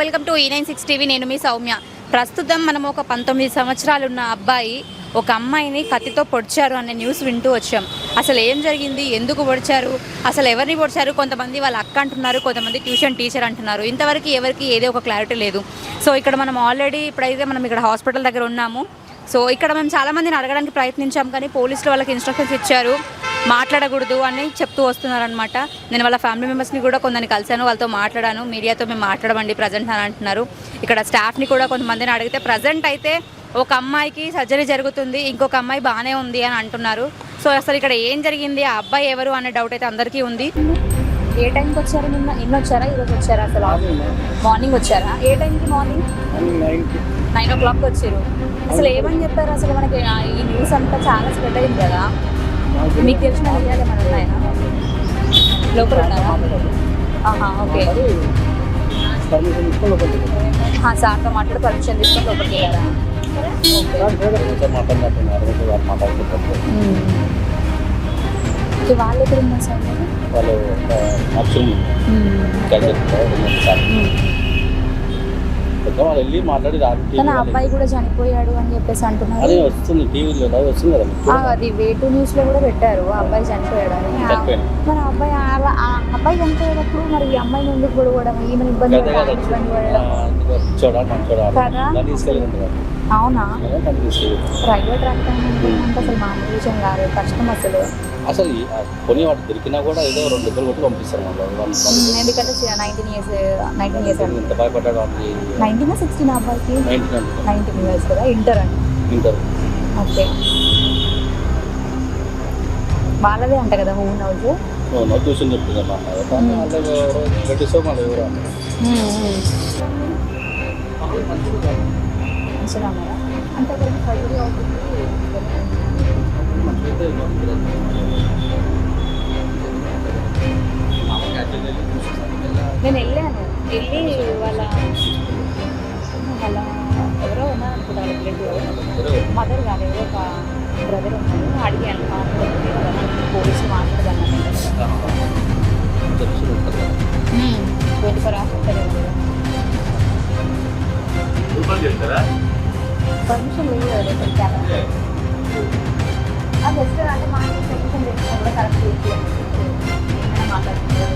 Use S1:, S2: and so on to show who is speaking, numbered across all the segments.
S1: Welcome to ఈ nine six TV నేను మీ సౌమ్య. ప్రస్తుతం మనం ఒక పంతొమ్మిది సంవత్సరాలు ఉన్న అబ్బాయి ఒక అమ్మాయిని కత్తితో పొడిచారు అనే న్యూస్ వింటూ వచ్చాం. అసలు ఏం జరిగింది? ఎందుకు పొడిచారు? అసలు ఎవరిని పొడిచారు? కొంతమంది వాళ్ళ అక్క అంటున్నారు కొంతమంది ట్యూషన్ టీచర్ అంటున్నారు. ఇంతవరకు ఎవరికి ఏదో ఒక క్లారిటీ లేదు. సో ఇక్కడ మనం ఆల్రెడీ ఇప్పుడైతే మనం ఇక్కడ హాస్పిటల్ దగ్గర ఉన్నాము. సో ఇక్కడ మేము చాలా మందిని అడగడానికి ప్రయత్నించాం కానీ పోలీసులు వాళ్ళకి ఇన్స్ట్రక్షన్స్ ఇచ్చారు. మాట్లాడకూడదు అని చెప్తూ వస్తున్నారనమాట నేను వాళ్ళ ఫ్యామిలీ మెంబర్స్ని కూడా కొందరిని కలిశాను వాళ్ళతో మాట్లాడాను. మీడియాతో మేము మాట్లాడమండి ప్రజెంట్ అని అంటున్నారు. ఇక్కడ స్టాఫ్ని కూడా కొంతమందిని అడిగితే ప్రజెంట్ అయితే ఒక అమ్మాయికి సర్జరీ జరుగుతుంది ఇంకొక అమ్మాయి బాగానే ఉంది అని అంటున్నారు. సో అసలు ఇక్కడ ఏం జరిగింది ఆ అబ్బాయి ఎవరు అనే డౌట్ అయితే అందరికీ ఉంది. ఏ టైంకి వచ్చారు నిన్న? నిన్న వచ్చారా? ఈరోజు వచ్చారా అసలు? మార్నింగ్ వచ్చారా? ఏ టైంకి మార్నింగ్ నైన్ ఓ క్లాక్ వచ్చారు. అసలు ఏమని చెప్పారు? అసలు మనకి ఈ న్యూస్ అంతా చాలా స్ప్రెడ్ అయింది కదా. మీకు తెలిసిన విషయాలు ఏమైనా ఉన్నాయా? లోపల ఉన్నారా? ఆహా ఓకే.
S2: పర్మిషన్ తీసుకొని ఒకటి
S1: ఆ, సార్తో మాట్లాడి పర్మిషన్ తీసుకొని లోపలికి వెళ్ళారా? వాళ్ళు ఎక్కడ ఉన్నారు సార్?
S2: వాళ్ళు నచ్చుంది వాళ్ళు వెళ్ళి మాట్లాడి
S1: కానీ ఆ అబ్బాయి కూడా చనిపోయాడు అని చెప్పేసి అంటున్నారు.
S2: అదే వస్తుంది టీవీలో లైవ్ వస్తుంది కదా మీకు.
S1: ఆ, అది వేటు న్యూస్లో కూడా పెట్టారు ఆ అబ్బాయి చనిపోయాడు అని. ఆ-
S2: చనిపోయాడు.
S1: మరి ఆ అబ్బాయి అలా- ఆ అబ్బాయి చనిపోయేటప్పుడు మరి ఈ అమ్మాయిని ఎందుకు గొడవడం ఈమెను ఇబ్బంది పెట్టడం,
S2: కదా
S1: ఇబ్బంది పడడం?
S2: చూడాలి మంచోడా
S1: కదా?
S2: దాన్ని తీసుకెళ్ళండి
S1: అవునా? ప్రైవేట్ అసలు మామూలు కాదు కష్టం అసలు.
S2: అసలు కొని వాటి దొరికినా కూడా ఏదో రెండు ఇద్దరు కొట్టి పంపిస్తారు
S1: ఎందుకంటే నైన్టీన్ ఇయర్స్ నైన్టీన్ ఇయర్స్
S2: ఇంత భయపడ్డాడు
S1: నైన్టీన్ సిక్స్టీన్ అబ్బాయికి?
S2: నైన్టీన్
S1: ఇయర్స్ కదా ఇంటర్ అండి.
S2: Inter
S1: okay. వాళ్ళదే అంట కదా హోమ్ హౌస్
S2: నో ట్యూషన్ చెప్తుంది? అన్నారు కానీ వాళ్ళు ఎవరో రిలేటివ్స్ మళ్ళీ ఎవరో. అన్నారు
S1: మంచిగా ఉన్నారా అంటే ఫైవ్ అవుతుంది. నేను వెళ్ళాను. వెళ్ళి వాళ్ళ వాళ్ళ ఎవరో ఉన్నారు అనుకుంటా రిలేటివ్ మదర్ కాదు ఎవరో ఒక బ్రదర్ ఉన్నారు. అడిగాను మాట్లాడుతుంది పోలీసు మాట్లాడదాను ట్వంటీ ఫోర్ అవర్స్ ఉంటుంది కదా పర్మిషన్ లేదు కదా రేపు కెమెరా అది జస్ట్ అంటే మా పర్మిషన్ తెచ్చినా కూడా కరెక్ట్ చేసి ఏమైనా మాట్లాడుతున్నారు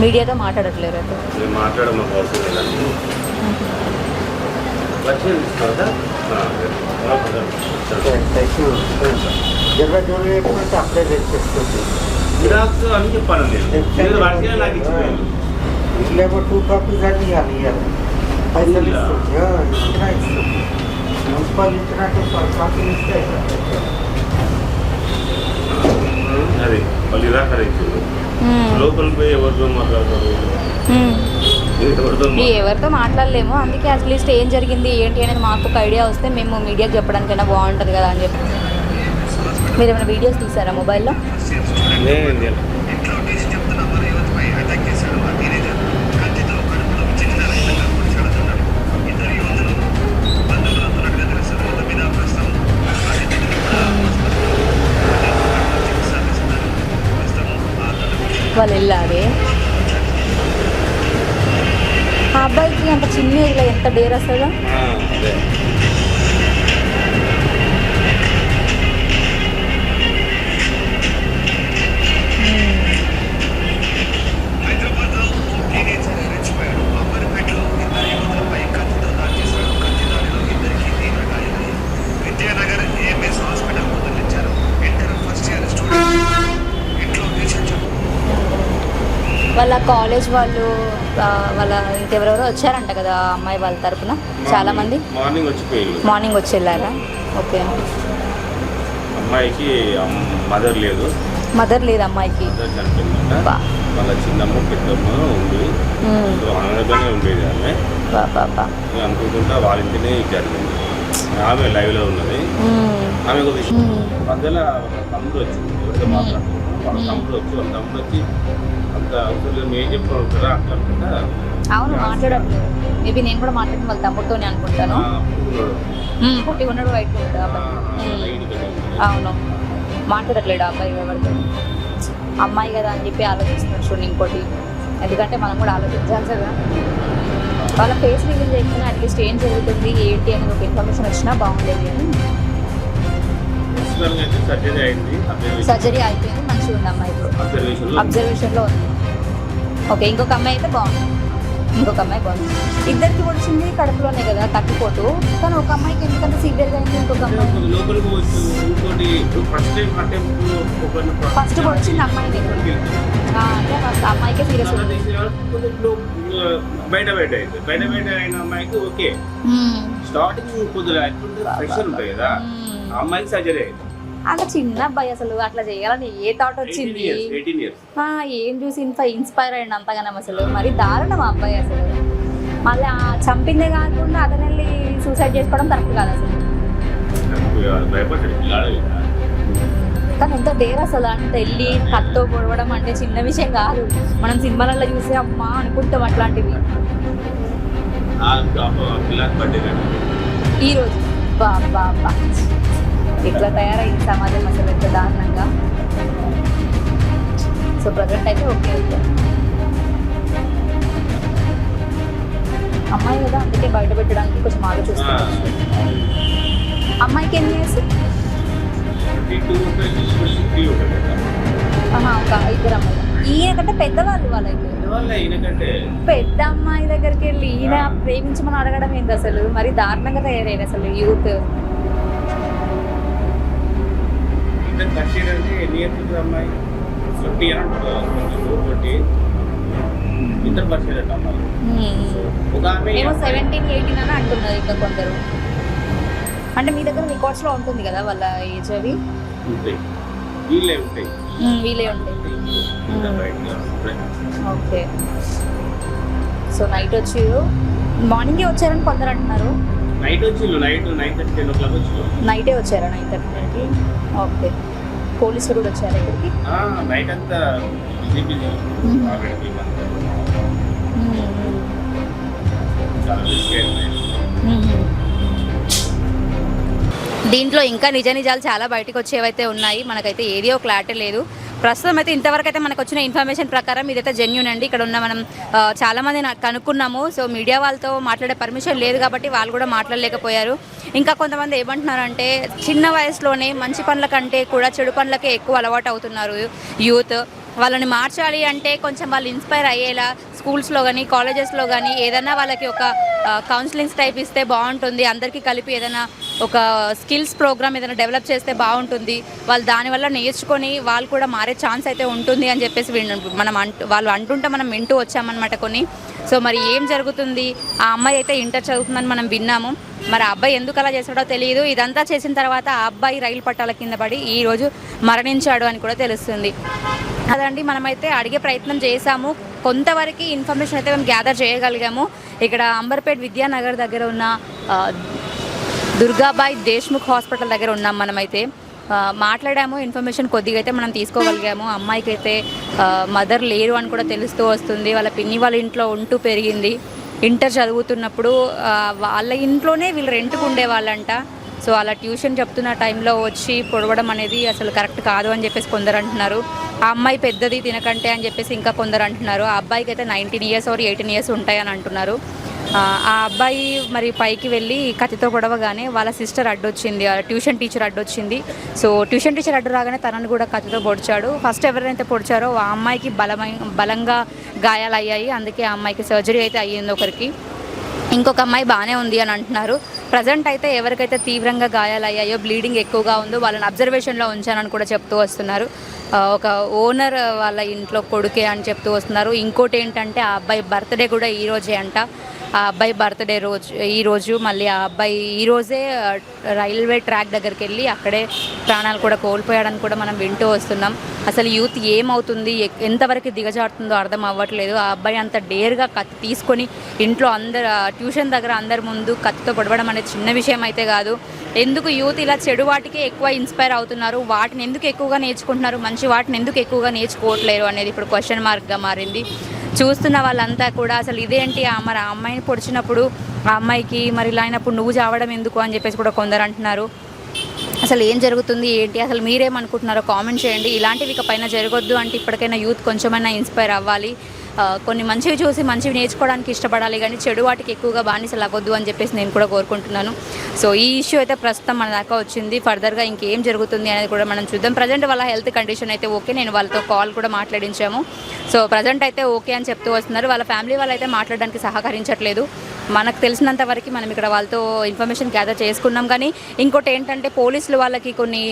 S1: మీడియాతో మాట్లాడట్లేరు అయితే
S3: నేను మాట్లాడడం మాకు అవసరం లేదండి వచ్చిన తీసుకోవద్దా
S4: ఇరవై జూన్ ఎప్పుడు అప్లై చేసేస్తుంది
S3: జిరాక్స్ అని చెప్పాను నేను. నాకు ఇచ్చిపోయాను.
S4: లేకపోతే టూ కాపీస్ అని ఇవ్వాలి ఇవ్వాలి పైసలు
S3: ఇలా?
S4: ఇస్తుంది ఆ, ఇచ్చినా ఇస్తుంది మున్సిపల్ ఇచ్చినట్టు పర్ కాపీలు ఇస్తే అయిపోతుంది.
S3: అది వాళ్ళు నిరాకరించారు లోపలికి పోయి ఎవరితో మాట్లాడతారు? ఎవరితో
S1: మాట్లాడలేము. అందుకే అట్లీస్ట్ ఏం జరిగింది ఏంటి అనేది మాకు ఒక ఐడియా వస్తే మేము మీడియాకి చెప్పడానికైనా బాగుంటుంది కదా అని చెప్పి. మీరు ఏమైనా వీడియోస్ తీసారా మొబైల్లో? వాళ్ళు వెళ్ళాలి ఆ అబ్బాయికి అంత చిన్న ఎంత డేర్ వస్తుందో? వాళ్ళ కాలేజ్ వాళ్ళు వాళ్ళ ఇంకెవరెవరో వచ్చారంట కదా అమ్మాయి వాళ్ళ తరపున? చాలా మంది
S3: మార్నింగ్ వచ్చిపోయింది
S1: మార్నింగ్ వచ్చి వెళ్ళారా ఓకే.
S3: అమ్మాయికి మదర్ లేదు.
S1: మదర్ లేదు అమ్మాయికి. బా.
S3: వాళ్ళ చిన్నమ్మ పెద్దమ్మ ఉంది. ఉండేది ఆమె. ఇంటినే జరిగింది. ఆమె లైవ్లో ఉన్నది.
S1: మ్మ్.
S3: ఆమె. మధ్యలో తమ్ముడు వాళ్ళ తమ్ముడు వచ్చి వాళ్ళ తమ్ముడు వచ్చి అంత అవసరం ఏం చెప్పుకుంటారా అట్లా అనుకుంటా?
S1: అవును మాట్లాడట్లేదు. మేబీ నేను కూడా మాట్లాడిన వాళ్ళ తమ్ముడితోనే అనుకుంటాను. పొట్టి ఉన్నాడు వైట్ అవును. మాట్లాడట్లేడు అబ్బాయి ఎవరితో. అమ్మాయి కదా అని చెప్పి ఆలోచిస్తున్నాడు చూడండి ఇంకోటి. ఎందుకంటే మనం కూడా ఆలోచించాలి కదా. వాళ్ళ ఫేస్ రివీల్ చేయకుండా అట్లీస్ట్ ఏం జరుగుతుంది ఏంటి అనేది ఒక ఇన్ఫర్మేషన్ వచ్చినా బాగుండేది అని.
S3: సర్జరీ
S1: అయిపోయింది మంచిగా ఉంది అమ్మాయి. ఇప్పుడు
S3: అబ్జర్వేషన్లో
S1: ఉంది. ఓకే ఇంకొక అమ్మాయి అయితే బాగుంది. ఇంకొక అమ్మాయి బాగుంది. ఇద్దరికి వచ్చింది కడుపులోనే కదా కట్టుకోటు కానీ ఒక అమ్మాయికి ఎందుకంటే సివియర్గా అయింది ఇంకొక అమ్మాయి?
S3: ఫస్ట్
S1: వచ్చింది అమ్మాయిని అంటే ఫస్ట్ అమ్మాయికే సీరియస్
S3: బయట బయట అయితే బయట బయట అయిన అమ్మాయికి ఓకే. స్టార్టింగ్ కొద్దిగా ఉంటుంది కదా. అమ్మాయికి సర్జరీ అయింది.
S1: అంత చిన్న అబ్బాయి అసలు అట్లా చేయాలని ఏ థాట్ వచ్చింది? ఏం చూసి ఇన్స్పైర్ అయ్యండి అంతగానం అసలు. మరి దారుణం ఆ అబ్బాయి అసలు. మళ్ళీ ఆ చంపిందే కాకుండా అతను వెళ్ళి సూసైడ్ చేసుకోవడం కరెక్ట్ కాదు అసలు. కానీ ఎంత డేర్ అసలు అంత వెళ్ళి కత్తో పొడవడం అంటే చిన్న విషయం కాదు. మనం సినిమాలలో చూసి అమ్మా అనుకుంటాం అట్లాంటివి.
S3: ఆ పాప పిల్లాడి బర్త్డే కానీ
S1: ఈ రోజు. బా బా బా ఇట్లా తయారైంది సమాజం అసలు ఎంత దారుణంగా. సో ప్రజెంట్ అయితే ఓకే అమ్మాయి కదా అందుకే బయట పెట్టడానికి కొంచెం ఆలోచిస్తున్నాను అమ్మాయికి ఎన్ని ఇయర్స్ ఒక ఇద్దరు అమ్మాయి ఈయన కంటే పెద్దవాళ్ళు
S3: ఈయనకంటే
S1: పెద్ద అమ్మాయి దగ్గరికి వెళ్ళి ఈయన ప్రేమించమని అడగడం ఏంటి అసలు? మరి దారుణంగా తయారైన అసలు యూత్.
S3: ఎన్ని ఇయర్స్ అమ్మాయి ఫిఫ్టీ ట్వంటీ ఇద్దరు పరిచయం అమ్మాయి. ఒక ఆమె
S1: ఏమో సెవెంటీన్ ఎయిటీన్ అని అంటున్నారు ఇంకా కొందరు. అంటే మీ దగ్గర రికార్డ్స్లో ఉంటుంది కదా వాళ్ళ ఏజ్ అవి?
S3: ఉంటాయి. వీళ్ళే ఉంటాయి.
S1: వీలే ఉంటాయి. ఓకే. సో నైట్ వచ్చి మార్నింగే వచ్చారని కొందరు అంటున్నారు.
S3: Night వచ్చిళ్ళు night nine thirty ten o'clock వచ్చిళ్ళు
S1: నైటే వచ్చారా? Nine okay. పోలీసులు కూడా వచ్చారు ఇక్కడికి.
S3: నైట్ అంతా.
S1: దీంట్లో ఇంకా నిజ నిజాలు చాలా బయటకు వచ్చేవైతే ఉన్నాయి. మనకైతే ఏది ఒక క్లారిటీ లేదు. ప్రస్తుతం అయితే ఇంతవరకు అయితే మనకు వచ్చిన ఇన్ఫర్మేషన్ ప్రకారం ఇదైతే జెన్యున్ అండి. ఇక్కడ ఉన్న మనం చాలామంది కనుక్కున్నాము. సో మీడియా వాళ్ళతో మాట్లాడే పర్మిషన్ లేదు కాబట్టి వాళ్ళు కూడా మాట్లాడలేకపోయారు. ఇంకా కొంతమంది ఏమంటున్నారంటే చిన్న వయసులోనే మంచి పనుల కంటే కూడా చెడు పనులకే ఎక్కువ అలవాటు అవుతున్నారు యూత్. వాళ్ళని మార్చాలి అంటే కొంచెం వాళ్ళు ఇన్స్పైర్ అయ్యేలా స్కూల్స్లో కానీ కాలేజెస్లో కానీ ఏదైనా వాళ్ళకి ఒక కౌన్సిలింగ్స్ టైప్ ఇస్తే బాగుంటుంది. అందరికీ కలిపి ఏదైనా ఒక స్కిల్స్ ప్రోగ్రామ్ ఏదైనా డెవలప్ చేస్తే బాగుంటుంది. వాళ్ళు దానివల్ల నేర్చుకొని వాళ్ళు కూడా మారే ఛాన్స్ అయితే ఉంటుంది అని చెప్పేసి మనం అంటూ వాళ్ళు అంటుంటే మనం వింటూ వచ్చామన్నమాట కొన్ని. సో మరి ఏం జరుగుతుంది? ఆ అమ్మాయి అయితే ఇంటర్ చదువుతుందని మనం విన్నాము. మరి ఆ అబ్బాయి ఎందుకు అలా చేశాడో తెలియదు ఇదంతా చేసిన తర్వాత ఆ అబ్బాయి రైలు పట్టాల కింద పడి ఈ రోజు మరణించాడు అని కూడా తెలుస్తుంది. అదండి మనమైతే అడిగే ప్రయత్నం చేశాము. కొంతవరకు ఇన్ఫర్మేషన్ అయితే మేము గ్యాదర్ చేయగలిగాము. ఇక్కడ అంబర్పేట్ విద్యానగర్ దగ్గర ఉన్న దుర్గాబాయ్ దేశ్ముఖ్ హాస్పిటల్ దగ్గర ఉన్నాం మనమైతే. మాట్లాడాము ఇన్ఫర్మేషన్ కొద్దిగా అయితే మనం తీసుకోగలిగాము. అమ్మాయికి అయితే మదర్ లేరు అని కూడా తెలుస్తూ వస్తుంది. వాళ్ళ పిన్ని వాళ్ళ ఇంట్లో ఉంటూ పెరిగింది. ఇంటర్ చదువుతున్నప్పుడు వాళ్ళ ఇంట్లోనే వీళ్ళు రెంట్కు ఉండేవాళ్ళంట. సో అలా ట్యూషన్ చెప్తున్న టైంలో వచ్చి పొడవడం అనేది అసలు కరెక్ట్ కాదు అని చెప్పేసి కొందరు అంటున్నారు. ఆ అమ్మాయి పెద్దది తినకంటే అని చెప్పేసి ఇంకా కొందరు అంటున్నారు. ఆ అబ్బాయికి అయితే nineteen years or eighteen years ఉంటాయని అంటున్నారు. ఆ అబ్బాయి మరి పైకి వెళ్ళి కత్తితో గొడవగానే వాళ్ళ సిస్టర్ అడ్డొచ్చింది. ఆ ట్యూషన్ టీచర్ అడ్డొచ్చింది. సో ట్యూషన్ టీచర్ అడ్డు రాగానే తనను కూడా కత్తితో పొడిచాడు. ఫస్ట్ ఎవరైతే పొడిచారో ఆ అమ్మాయికి బలమైన బలంగా గాయాలు అయ్యాయి అందుకే ఆ అమ్మాయికి సర్జరీ అయితే అయ్యింది ఒకరికి. ఇంకొక అమ్మాయి బాగానే ఉంది అని అంటున్నారు. ప్రజెంట్ అయితే ఎవరికైతే తీవ్రంగా గాయాలయ్యాయో బ్లీడింగ్ ఎక్కువగా ఉందో వాళ్ళని అబ్జర్వేషన్లో ఉంచానని కూడా చెప్తూ వస్తున్నారు. ఒక ఓనర్ వాళ్ళ ఇంట్లో కొడుకే అని చెప్తూ వస్తున్నారు. ఇంకోటి ఏంటంటే ఆ అబ్బాయి బర్త్డే కూడా ఈ రోజే అంట. ఆ అబ్బాయి బర్త్డే రోజు ఈరోజు మళ్ళీ ఆ అబ్బాయి ఈరోజే రైల్వే ట్రాక్ దగ్గరికి వెళ్ళి అక్కడే ప్రాణాలు కూడా కోల్పోయాడని కూడా మనం వింటూ వస్తున్నాం. అసలు యూత్ ఏమవుతుంది? ఎంతవరకు దిగజారుతుందో అర్థం అవ్వట్లేదు. ఆ అబ్బాయి అంత డేర్గా కత్తి తీసుకొని ఇంట్లో అందరు ట్యూషన్ దగ్గర అందరి ముందు కత్తితో పొడవడం అనేది చిన్న విషయం అయితే కాదు. ఎందుకు యూత్ ఇలా చెడు వాటికే ఎక్కువ ఇన్స్పైర్ అవుతున్నారు? వాటిని ఎందుకు ఎక్కువగా నేర్చుకుంటున్నారు? మంచి వాటిని ఎందుకు ఎక్కువగా నేర్చుకోవట్లేరు అనేది ఇప్పుడు క్వశ్చన్ మార్క్గా మారింది. చూస్తున్న వాళ్ళంతా కూడా అసలు ఇదేంటి ఆ మరి ఆ అమ్మాయిని పొడిచినప్పుడు ఆ అమ్మాయికి మరి ఇలా అయినప్పుడు నువ్వు చావడం ఎందుకు అని చెప్పేసి కూడా కొందరు అంటున్నారు. అసలు ఏం జరుగుతుంది ఏంటి అసలు మీరేమనుకుంటున్నారో కామెంట్ చేయండి. ఇలాంటివి ఇక పైన జరగొద్దు అంటే ఇప్పటికైనా యూత్ కొంచెమైనా ఇన్స్పైర్ అవ్వాలి. కొన్ని మంచివి చూసి మంచివి నేర్చుకోవడానికి ఇష్టపడాలి కానీ చెడు వాటికి ఎక్కువగా బానిసలాగొద్దు అవ్వద్దు అని చెప్పేసి నేను కూడా కోరుకుంటున్నాను. సో ఈ ఇష్యూ అయితే ప్రస్తుతం మన దాకా వచ్చింది. ఫర్దర్గా ఇంకేం జరుగుతుంది అనేది కూడా మనం చూద్దాం. ప్రజెంట్ వాళ్ళ హెల్త్ కండిషన్ అయితే ఓకే. నేను వాళ్ళతో కాల్ కూడా మాట్లాడించాము. సో ప్రజెంట్ అయితే ఓకే అని చెప్తూ వస్తున్నారు. వాళ్ళ ఫ్యామిలీ వాళ్ళు అయితే మాట్లాడడానికి సహకరించట్లేదు. మనకు తెలిసినంత వరకు మనం ఇక్కడ వాళ్ళతో ఇన్ఫర్మేషన్ గ్యాదర్ చేసుకున్నాం. కానీ ఇంకోటి ఏంటంటే పోలీసులు వాళ్ళకి కొన్ని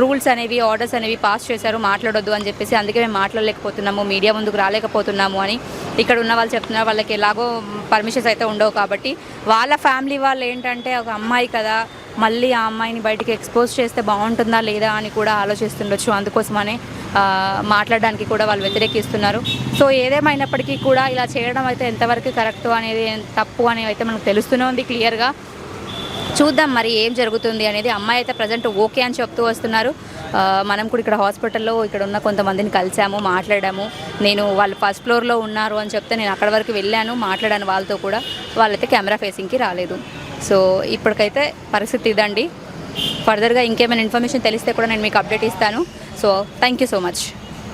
S1: రూల్స్ అనేవి ఆర్డర్స్ అనేవి పాస్ చేశారు మాట్లాడొద్దు అని చెప్పేసి అందుకే మేము మాట్లాడలేకపోతున్నాము మీడియా ముందుకు రాలేకపోతున్నాము అని ఇక్కడ ఉన్న వాళ్ళు చెప్తున్నారు. వాళ్ళకి ఎలాగో పర్మిషన్స్ అయితే ఉండవు కాబట్టి వాళ్ళ ఫ్యామిలీ వాళ్ళు ఏంటంటే ఒక అమ్మాయి కదా మళ్ళీ ఆ అమ్మాయిని బయటికి ఎక్స్పోజ్ చేస్తే బాగుంటుందా లేదా అని కూడా ఆలోచిస్తుండొచ్చు. అందుకోసమనే మాట్లాడడానికి కూడా వాళ్ళు వ్యతిరేకిస్తున్నారు. సో ఏదేమైనప్పటికీ కూడా ఇలా చేయడం అయితే ఎంతవరకు కరెక్ట్ అనేది తప్పు అనేది అయితే మనకు తెలుస్తూనే ఉంది క్లియర్గా. చూద్దాం మరి ఏం జరుగుతుంది అనేది అమ్మాయి అయితే ప్రజెంట్ ఓకే అని చెప్తూ వస్తున్నారు. మనం కూడా ఇక్కడ హాస్పిటల్లో ఇక్కడ ఉన్న కొంతమందిని కలిసాము మాట్లాడాము. నేను వాళ్ళు ఫస్ట్ ఫ్లోర్లో ఉన్నారు అని చెప్తే నేను అక్కడ వరకు వెళ్ళాను మాట్లాడాను వాళ్ళతో కూడా. వాళ్ళైతే కెమెరా ఫేసింగ్కి రాలేదు. సో ఇప్పటికైతే పరిస్థితి ఇదండి. ఫర్దర్గా ఇంకేమైనా ఇన్ఫర్మేషన్ తెలిస్తే కూడా నేను మీకు అప్డేట్ ఇస్తాను. So thank you so much